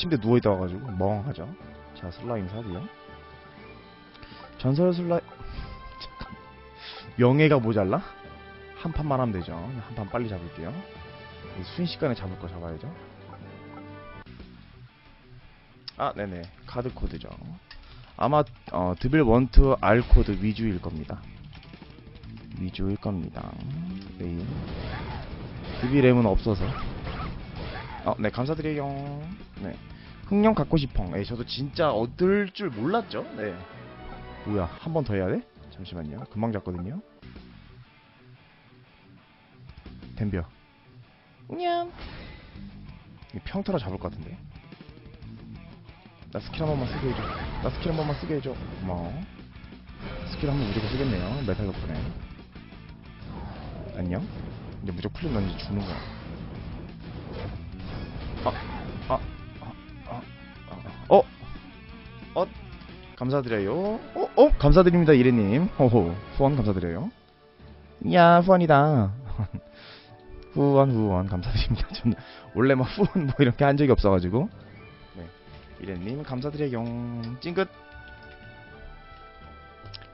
침대 누워있다 와가지고 멍하죠. 자, 슬라임 사고요. 전설 슬라임, 잠깐. 명예가 모자라? 한 판만 하면 되죠. 한 판 빨리 잡을게요. 순식간에 잡을 거 잡아야죠. 아, 네네. 카드 코드죠. 아마 어, 드빌 원투 R 코드 위주일 겁니다. 위주일 겁니다. 네. 드빌 M은 없어서. 어, 네, 감사드려요. 네. 흥룡 갖고 싶어. 네, 저도 진짜 얻을 줄 몰랐죠. 네. 뭐야, 한 번 더 해야 돼? 잠시만요. 금방 잡거든요. 덤벼. 냥. 평타로 잡을 것 같은데. 나 스킬 한 번만 쓰게 해줘. 나 스킬 한 번만 쓰게 해줘. 고마워. 스킬 한 번 무조건 쓰겠네요. 메탈 덕분에. 안녕. 근데 무조건 넌 이제 죽는 거야. 아, 감사드려요. 어, 어, 감사드립니다, 이래님. 호호, 후원 감사드려요. 야, 후원이다. 후원, 후원 감사드립니다. 전 원래 막 후원 뭐 이렇게 한 적이 없어가지고. 이래님 감사드려요 찡긋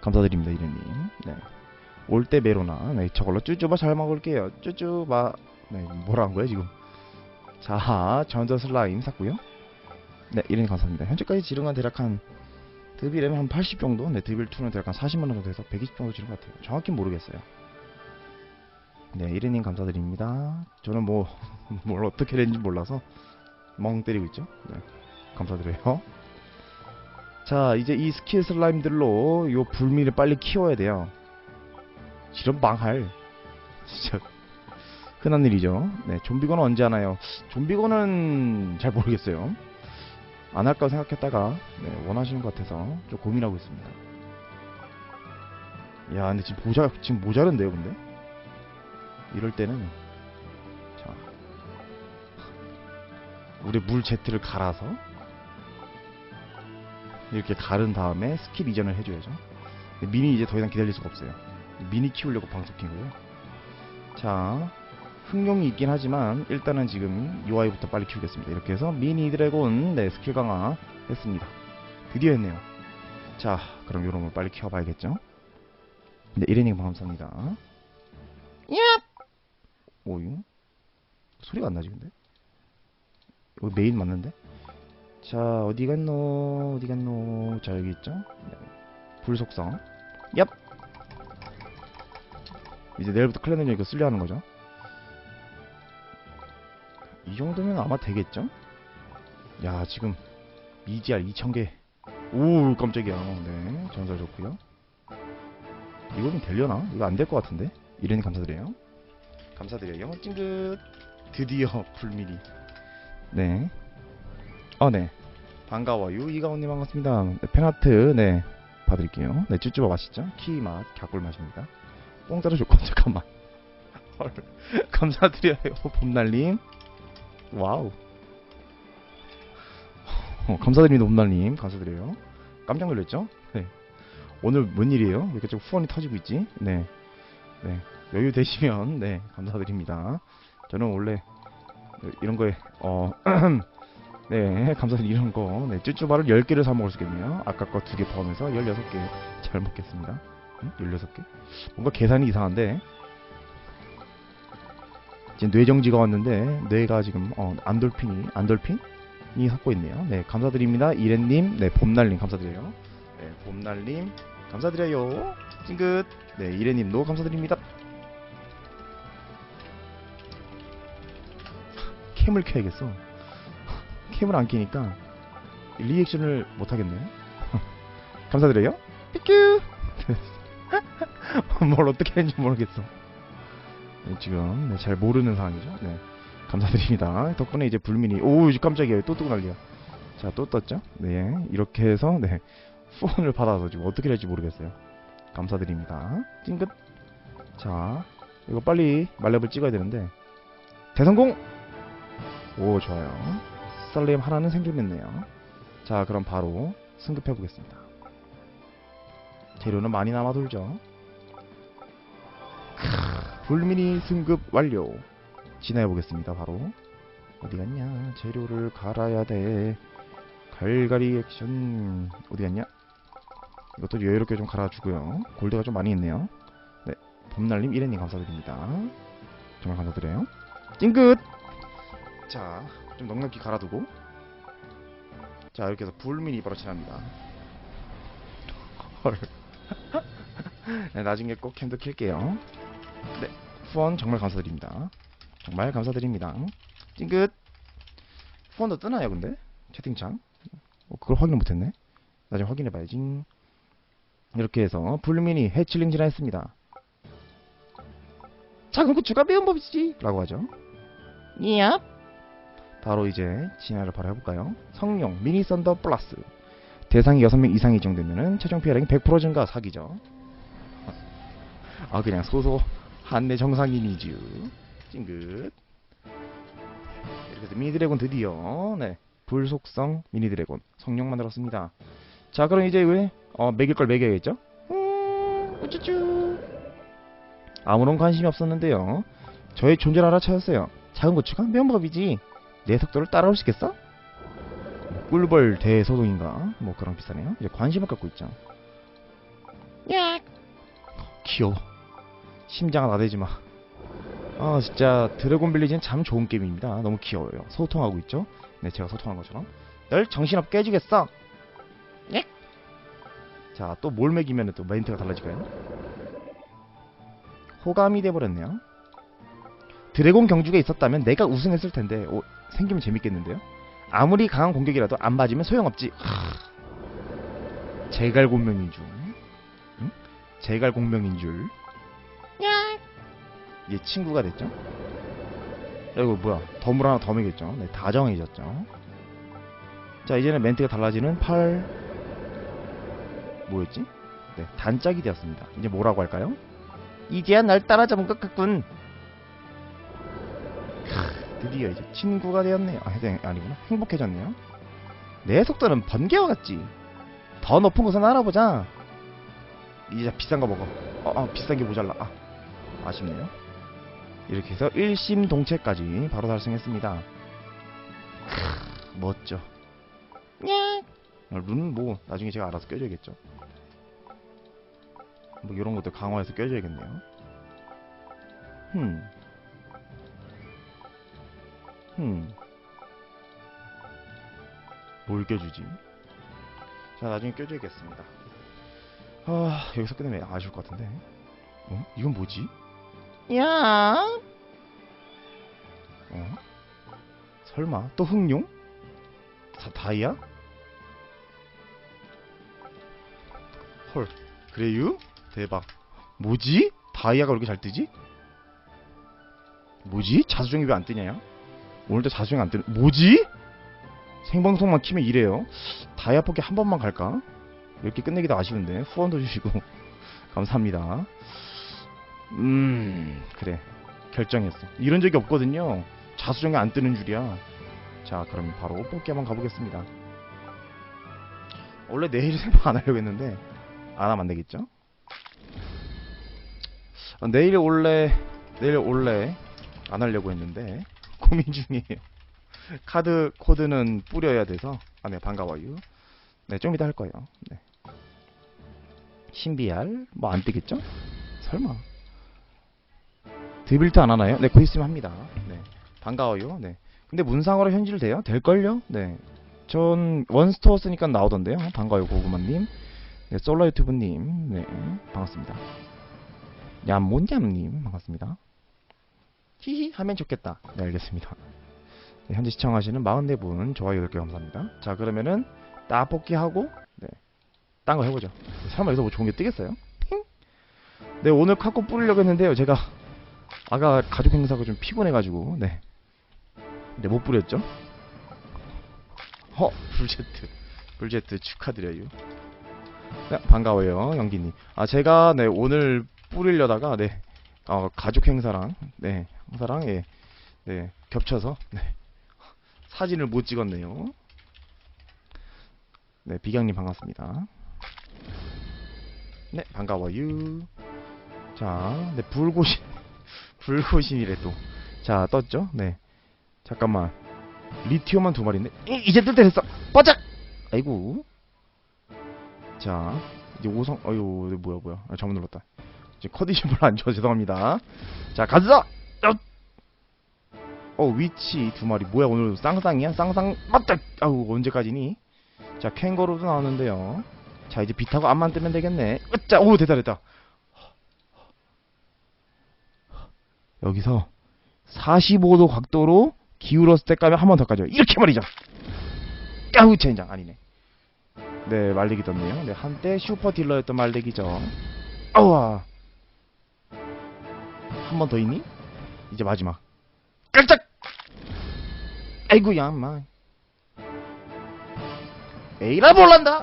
감사드립니다 이래님 네. 올 때 메로나 네 저걸로 쭈쭈바 잘 먹을게요 쭈쭈바 네 뭐라 한 거야 지금 자 전자 슬라임 샀고요 네 이래님 감사합니다 현재까지 건 대략 한 드빌에는 한80 정도 네 드빌2는 대략 한 40만원 정도 해서 120 정도 지른 것 같아요 정확히 모르겠어요 네 이래님 감사드립니다 저는 뭐 뭘 어떻게 된지 몰라서 멍 때리고 있죠 네. 감사드려요. 자, 이제 이 스킬 슬라임들로 요 불미를 빨리 키워야 돼요. 이런 망할. 진짜 흔한 일이죠. 네, 좀비건은 언제 하나요? 좀비건은 잘 모르겠어요. 안 할까 생각했다가 네, 원하시는 것 같아서 좀 고민하고 있습니다. 야, 근데 지금 모자 지금 모자른데요, 근데 이럴 때는 자, 우리 물 제트를 갈아서 이렇게 가른 다음에 스킬 이전을 해줘야죠. 미니 이제 더 이상 기다릴 수가 없어요. 미니 키우려고 방송 킨 거예요. 자, 흥룡이 있긴 하지만 일단은 지금 UI부터 빨리 키우겠습니다. 이렇게 해서 미니 드래곤 네, 스킬 강화 했습니다. 드디어 했네요. 자, 그럼 요런 걸 빨리 키워봐야겠죠? 네, 이래님 감사합니다. 야! 오유? 소리가 안 나지 근데? 이거 메인 맞는데? 자 어디 갔노 어디 갔노 자 여기 있죠 네. 불속성 얍 이제 내일부터 클랜은 이거 쓸려 하는 거죠 이 정도면 아마 되겠죠 야 지금 EGR 2000개 오 깜짝이야 네 전설 좋고요 이거는 되려나 이거 안 될 것 같은데 이래니 감사드려요 감사드려요 찡긋 드디어 불미리 네 어, 네. 반가워요. 이가온님 반갑습니다. 네, 팬아트, 네. 봐드릴게요. 네, 쭈쭈바 맛있죠? 키맛, 갸꿀 맛입니다. 뽕따로 좋고, 잠깐만. 헐. 감사드려요. 봄날님. 와우. 어, 감사드립니다, 봄날님. 감사드려요. 깜짝 놀랐죠? 네. 오늘 뭔 일이에요? 왜 이렇게 좀 후원이 터지고 있지? 네. 네. 여유 되시면, 네. 감사드립니다. 저는 원래, 이런 거에, 어, 네, 감사합니다. 이런 거. 네, 쭈쭈바를 10개를 사 먹을 수 있겠네요. 아까 거 2개 포함해서 16개 잘 먹겠습니다. 응? 16개? 뭔가 계산이 이상한데. 지금 뇌정지가 왔는데, 뇌가 지금, 어, 안돌핀이, 안돌핀이 섞고 있네요. 네, 감사드립니다. 이렌님, 네, 봄날님 감사드려요. 네, 봄날님, 감사드려요. 찡긋. 네, 이렌님도 감사드립니다. 캠을 켜야겠어. 캠을 안 끼니까 리액션을 못 하겠네요. 감사드려요. 삐큐. 뭘 어떻게 했는지 모르겠어. 네, 지금 네, 잘 모르는 상황이죠. 네. 감사드립니다. 덕분에 이제 불민이 오 깜짝이야 또 뜨고 난리야. 자 또 떴죠. 네 이렇게 해서 네 후원을 받아서 지금 어떻게 될지 모르겠어요. 감사드립니다. 찡긋. 자 이거 빨리 말렙을 찍어야 되는데 대성공. 오 좋아요. 살림 하나는 생존했네요. 자 그럼 바로 승급해 보겠습니다. 재료는 많이 남아 돌죠. 불미니 승급 완료. 진화해 보겠습니다. 바로 어디 갔냐? 재료를 갈아야 돼. 갈갈이 액션 어디 갔냐? 이것도 여유롭게 좀 갈아주고요. 골드가 좀 많이 있네요. 네, 봄날님 이래님 감사드립니다. 정말 감사드려요. 찡긋! 자, 좀 넉넉히 갈아두고. 자, 이렇게 해서 불민이 바로. 헐. 네, 나중에 꼭 캠도 킬게요. 네, 후원 정말 감사드립니다. 정말 감사드립니다. 찡긋! 후원도 뜨나요, 근데? 채팅창? 어, 그걸 확인 못했네. 나중에 확인해봐야지. 이렇게 해서 불민이 해칠링 진화했습니다. 작은 고추가 매운 법이지 라고 하죠. 야 바로 이제 진화를 바로 해볼까요? 성룡 미니 썬더 플러스 대상이 6명 이상 이 정도면은 최종 피해량이 100% 증가 사기죠. 아 그냥 소소 한내 정상인이지 찡긋 이렇게 해서 미니 드래곤 드디어 네 불속성 미니 드래곤 성룡 만들었습니다. 자 그럼 이제 왜 어, 먹일 걸 먹여야겠죠? 음, 우쭈쭈. 아무런 관심이 없었는데요. 저의 존재를 알아차렸어요. 작은 고추가 매운법이지. 내 속도를 따라올 수 있겠어? 꿀벌 대소동인가? 뭐 그런 비슷하네요. 이제 관심을 갖고 있죠. 야 귀여워. 심장아 나대지 마. 아 진짜 드래곤 빌리지는 참 좋은 게임입니다. 너무 귀여워요. 소통하고 있죠? 네 제가 소통한 것처럼. 널 정신없게 해주겠어. 자, 또 뭘 먹이면 또 멘트가 달라질까요? 호감이 돼버렸네요. 드래곤 경주가 있었다면 내가 우승했을 텐데, 오, 생기면 재밌겠는데요? 아무리 강한 공격이라도 안 맞으면 소용없지. 하... 제갈공명인 줄. 응? 제갈공명인 줄. 얘 친구가 됐죠? 야, 이거 뭐야? 덤을 하나 더 먹였죠? 네, 다정해졌죠? 자, 이제는 멘트가 달라지는 8, 뭐였지? 네, 단짝이 되었습니다. 이제 뭐라고 할까요? 이제야 날 따라잡은 것 같군. 크, 드디어 이제 친구가 되었네요. 아, 네, 아니구나. 행복해졌네요. 내 속도는 번개와 같지. 더 높은 곳은 알아보자. 이제 비싼 거 먹어. 어, 어 비싼 게 모자라. 아, 아쉽네요. 이렇게 해서 일심동체까지 바로 달성했습니다. 크, 멋져. 아, 룬은 뭐 나중에 제가 알아서 껴줘야겠죠. 뭐 이런 것들 강화해서 껴줘야겠네요. 흠. 흠. 뭘 껴주지? 자 나중에 껴줘야겠습니다. 아 여기서 끝내면 아쉬울 것 같은데. 어? 이건 뭐지? 야. 어? 설마 또 흑룡? 다 다이아? 헐 그래요? 대박 뭐지? 다이아가 왜 이렇게 잘 뜨지? 뭐지? 자수정이 왜 안 뜨냐? 오늘도 자수정이 안 뜨는 뭐지? 생방송만 키면 이래요 다이아 포켓 한 번만 갈까? 이렇게 끝내기도 아쉬운데 후원도 주시고 감사합니다 음 그래 결정했어 이런 적이 없거든요 자수정이 안 뜨는 줄이야 자 그럼 바로 뽑기 한번 가보겠습니다 원래 내일 생방 안 하려고 했는데 안 하면 안 되겠죠? 어, 내일 원래 내일 원래 안 하려고 했는데 고민 중이에요. 카드 코드는 뿌려야 돼서 아 네 반가워요. 네 좀 이따 할 거예요. 네. 신비알 뭐 안 뜨겠죠? 설마 드빌트 안 하나요? 네, 곧 있으면 합니다. 네, 반가워요. 네, 근데 문상으로 현질돼요? 될걸요? 네, 전 원스토어 쓰니까 나오던데요. 반가워요, 고구마님. 네, 솔라 유튜브님, 네, 반갑습니다. 얌몬얌님, 반갑습니다. 히히, 하면 좋겠다. 네, 알겠습니다. 네, 현재 시청하시는 44분, 좋아요 10개 감사합니다. 자, 그러면은, 따뽑기 하고, 네, 딴 거 해보죠. 설마 여기서 뭐 좋은 게 뜨겠어요? 힝? 네, 오늘 카코 뿌리려고 했는데요. 제가, 아까 가족 행사가 좀 피곤해가지고, 네. 네, 못 뿌렸죠? 허, 불제트. 불제트 축하드려요. 네, 반가워요, 영기님. 아, 제가, 네, 오늘 뿌리려다가, 네, 어, 가족 행사랑, 네, 행사랑, 예, 네, 겹쳐서, 네, 사진을 못 찍었네요. 네, 비경님 반갑습니다. 네, 반가워요. 자, 네, 불고신, 불고신이래 또. 자, 떴죠? 네. 잠깐만. 리티엄만 두 마리인데? 이, 이제 뜰 때 됐어. 바짝! 아이고. 자 이제 오성 어유 이거 뭐야 뭐야. 아, 잘못 눌렀다. 이제 컨디션 별로 안 좋아. 죄송합니다. 자 가자! 어, 어 위치 두 마리. 뭐야 오늘 쌍쌍이야? 쌍쌍 맞다! 아우 언제까지니? 자 캥거루도 나오는데요. 자 이제 빛하고 앞만 뜨면 되겠네. 으짜! 오 됐다 됐다 여기서 45도 각도로 기울었을 때 까면 한 번 더 까죠. 이렇게 말이죠. 야우 젠장. 아니네. 네 말리기 떴네요. 네 한때 슈퍼 딜러였던 말리기죠. 아우와. 한 번 더 있니? 이제 마지막. 깜짝! 아이고야 마 에이라 몰란다!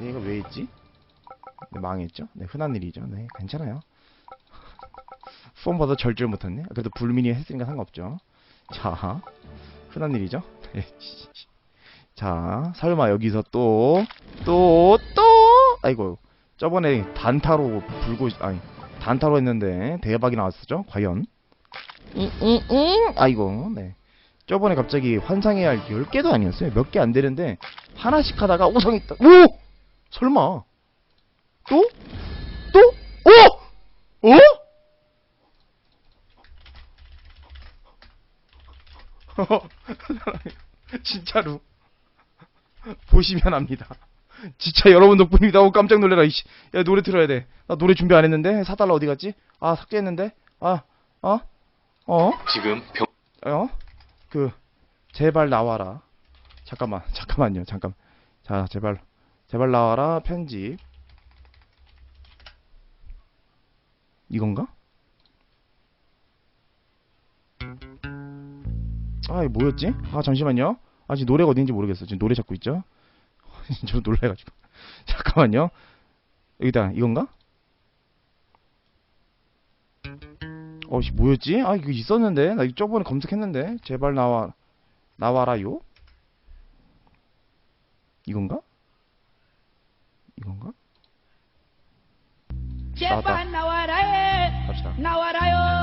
네, 이거 왜 했지? 네, 망했죠? 네 흔한 일이죠. 네 괜찮아요 폰 받아 절줄 못했네 그래도 불미니 했으니까 상관없죠 자 흔한 일이죠 네. 자 설마 여기서 또 또 또 아이고 저번에 단타로 불고 아니 단타로 했는데 대박이 나왔었죠 과연 잉잉잉 아이고 네 저번에 갑자기 환상의 알 10개도 아니었어요 몇 개 안 되는데 하나씩 하다가 우성이 있다 오 설마 또? 또? 오! 어? 진짜로 보시면 압니다. 진짜 여러분 덕분입니다. 오 깜짝 놀래라. 이씨. 야 노래 틀어야 돼. 나 노래 준비 안 했는데 사달라 어디 갔지? 아 삭제했는데. 아 어? 어? 지금 병 어? 그 제발 나와라. 잠깐만 잠깐만요. 잠깐. 자 제발 제발 나와라 편집. 이건가? 아, 이거 뭐였지? 아, 잠시만요. 아, 지금 노래가 어딘지 모르겠어. 지금 노래 찾고 있죠? 저 놀래가지고. 잠깐만요. 여기다, 이건가? 어, 씨, 뭐였지? 아, 이거 있었는데? 나 이거 저번에 검색했는데? 제발 나와, 나와라요? 이건가? 이건가? 제발 나와라 해 갑시다. 나와라요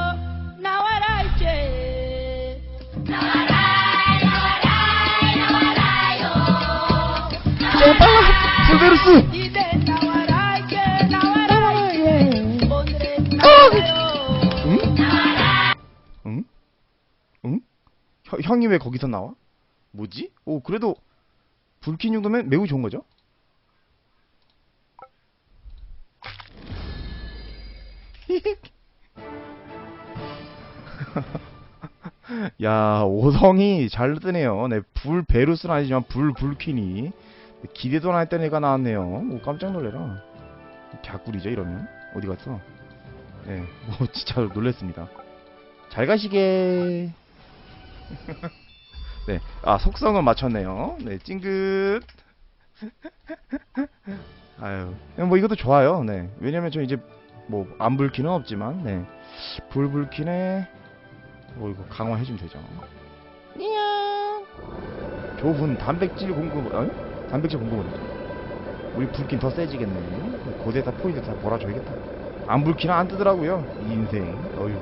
나와요 응? 응? 응? 형, 형이 왜 거기서 나와? 뭐지? 오, 그래도 불킨 정도면 매우 좋은 거죠? 야, 오성이 잘 뜨네요. 네, 불 베루스는 아니지만 불 불퀸이 기대도 안 했던 애가 나왔네요. 오, 깜짝 놀래라. 개꿀이죠, 이러면. 어디 갔어? 네, 뭐 진짜 놀랬습니다. 잘 가시게. 네, 아 속성은 맞췄네요. 네, 찡긋. 아유, 뭐 이것도 좋아요. 네, 왜냐면 저 이제 뭐 안 불키는 없지만, 네, 불 불키네. 뭐 이거 강화해주면 되죠. 이야. 좁은 단백질 공급, 어? 단백질 공급을. 우리 불킨 더 세지겠네. 고대 다 포인트 다 몰아줘야겠다. 안 불키는 안 뜨더라고요. 이 인생. 어휴.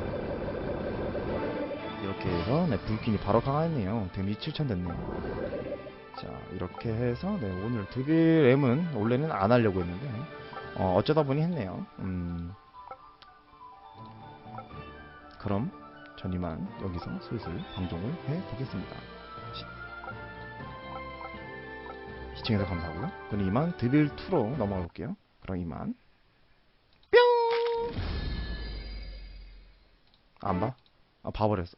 이렇게 해서 네, 불킨이 바로 강화했네요. 데미 7000 됐네요. 자, 이렇게 해서 네, 오늘 드빌 M은 원래는 안 하려고 했는데 어, 어쩌다 보니 했네요. 음. 그럼 전 이만 여기서 슬슬 방송을 해 보겠습니다. 시, 시청해서 감사하고요. 저는 이만 드빌 2로 넘어가 볼게요. 그럼 이만 뿅! 안 봐? 아, 봐버렸어.